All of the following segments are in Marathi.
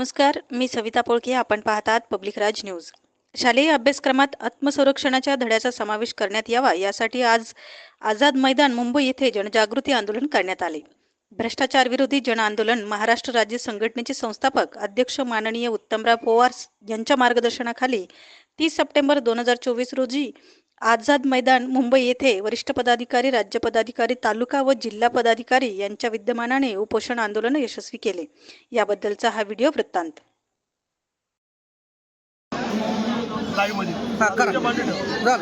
नमस्कार मी सविता पोळके आपण पाहतात आहात पब्लिक राज न्यूज शालेय अभ्यासक्रमात आत्मसंरक्षणाच्या धड्याचा समावेश करण्यात यावा यासाठी आज आझाद मैदान मुंबई येथे जनजागृती आंदोलन करण्यात आले. भ्रष्टाचार विरोधी जन आंदोलन महाराष्ट्र राज्य संघटनेचे संस्थापक अध्यक्ष माननीय उत्तमराव पोवार यांच्या मार्गदर्शनाखाली तीस सप्टेंबर दोन हजार चोवीस रोजी आझाद मैदान मुंबई येथे वरिष्ठ पदाधिकारी राज्य पदाधिकारी तालुका व जिल्हा पदाधिकारी यांच्या विद्यमानाने उपोषण आंदोलन यशस्वी केले. याबद्दलचा हा व्हिडिओ वृत्तांत.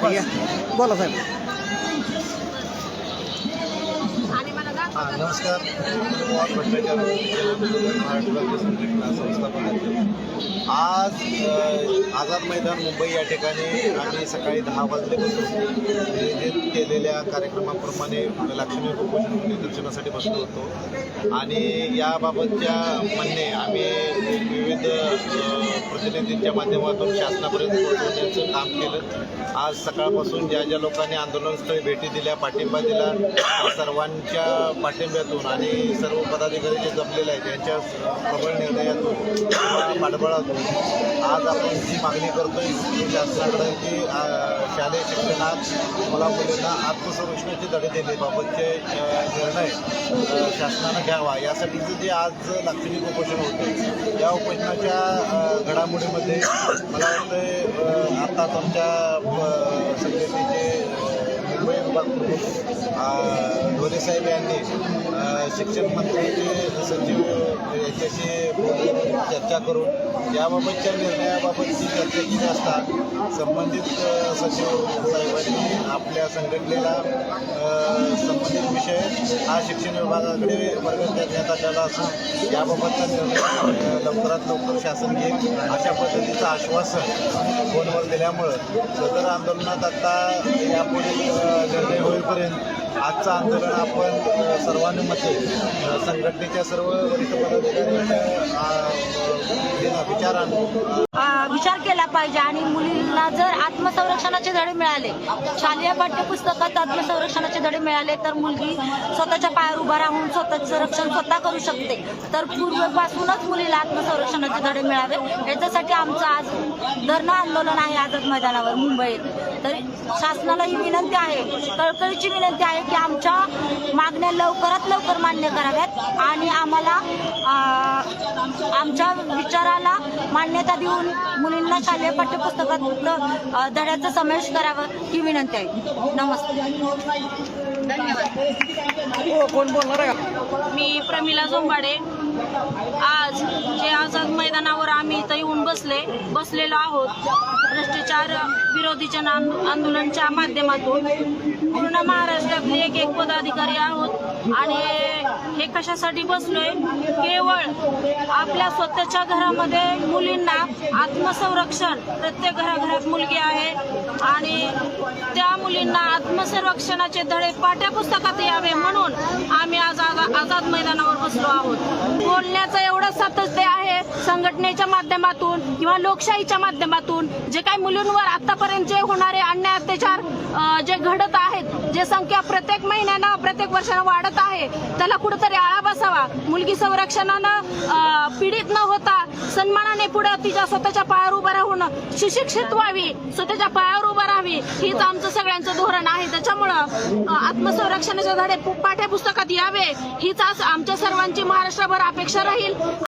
हा या. बोला साहेब. हां नमस्कार. पवार भट्टाचार महाराष्ट्र संघटना संस्थापक आज आझाद मैदान मुंबई या ठिकाणी आम्ही सकाळी दहा वाजल्यापासून नियोजित केलेल्या कार्यक्रमाप्रमाणे लक्ष्मी कुपोषण निदर्शनासाठी बसलो होतो. आणि याबाबतच्या म्हणणे आम्ही विविध प्रतिनिधींच्या माध्यमातून शासनापर्यंत पोहोचवण्याचं काम केलं. आज सकाळपासून ज्या ज्या लोकांनी आंदोलनस्थळी भेटी दिल्या पाठिंबा दिला सर्वांच्या पाठिंब्यातून आणि सर्व पदाधिकारी जे जमलेले आहेत त्यांच्या प्रबळ निर्णयातून पाठबळातून आज आपण जी मागणी करतोय आहे शासनाकडे की शालेय शिक्षणात मला मुलींना आत्मसंरक्षणाचे धडे देण्याबाबतचे बाबतचे निर्णय शासनानं घ्यावा यासाठीचं जे आज लाक्षणिक उपोषण होतं या उपोषणाच्या घडामोडीमध्ये मला वाटतं आत्ताच आमच्या संघटनेचे मुंबई विभाग साहेब यांनी शिक्षण मंत्र्यांचे सचिव याच्याशी चर्चा करून याबाबतच्या निर्णयाबाबतची चर्चा केली असता संबंधित सचिव साहेबांनी आपल्या संघटनेला संबंधित विषय हा शिक्षण विभागाकडे वर्ग करण्यात आलेला असून याबाबतचा निर्णय लवकरात लवकर शासन घेईल अशा पद्धतीचं आश्वासन फोनवर दिल्यामुळं सदर आंदोलनात आता यापुढील निर्णय होईपर्यंत आजचं आंदोलन आपण सर्वानुमते म्हणजे, संघटनेच्या सर्व वरिष्ठ पदाधिकाऱ्यांच्या विचारानं विचार केला पाहिजे आणि मुलींना जर आत्मसंरक्षणाचे धडे मिळाले शालेय पाठ्यपुस्तकात आत्मसंरक्षणाचे धडे मिळाले तर मुलगी स्वतःच्या पायावर उभा राहून स्वतःचं रक्षण स्वतः करू शकते. तर पूर्वीपासूनच मुलीला आत्मसंरक्षणाचे धडे मिळावे. याच्यासाठी आमचं आज धरणं आंदोलन आहे आझाद मैदानावर मुंबईत. तर शासनाला ही विनंती आहे कळकळीची विनंती आहे की आमच्या मागण्या लवकरात लवकर मान्य कराव्यात आणि आम्हाला आ, आमच्या विचाराला मान्यता देऊन मुलींना शालेय पाठ्यपुस्तकात धड्याचा समावेश करावा ही विनंती आहे. नमस्ते. हो कोण बोलणार आहे? का मी प्रमिला जोंबाडे. आज जे आझाद मैदानावर आम्ही इथं येऊन बसले बसलेलो आहोत भ्रष्टाचार विरोधी जन आंदोलनच्या माध्यमातून. पूर्ण महाराष्ट्रातले एक एक पदाधिकारी आहोत. आणि हे कशासाठी बसलोय? केवळ आपल्या स्वतःच्या घरामध्ये मुलींना आत्मसंरक्षण प्रत्येक घराघरात मुलगी आहे आणि त्या मुलींना आत्मसंरक्षणाचे धडे पाठ्यपुस्तकात यावे म्हणून आम्ही आज आझाद मैदानावर बसलो आहोत. बोलण्याचं एवढं सातत्य आहे संघटनेच्या माध्यमातून किंवा लोकशाहीच्या माध्यमातून जे काही मुलींवर आतापर्यंत जे होणारे अन्याय अत्याचार जे घडत आहे जे संख्या प्रत्येक महिन्यानं प्रत्येक वर्षानं वाढत आहे त्याला कुठंतरी आळा बसावा. मुलगी संरक्षणानं पीडित न होता सन्मानाने पुढे तिच्या स्वतःच्या पायावर उभं राहून सुशिक्षित व्हावी स्वतःच्या पायावर उभं राहावी हीच आमचं सगळ्यांचं धोरण आहे. त्याच्यामुळं आत्मसंरक्षणाचे धडे पाठ्यपुस्तकात यावे हीच आज आमच्या सर्वांची महाराष्ट्रभर अपेक्षा राहील.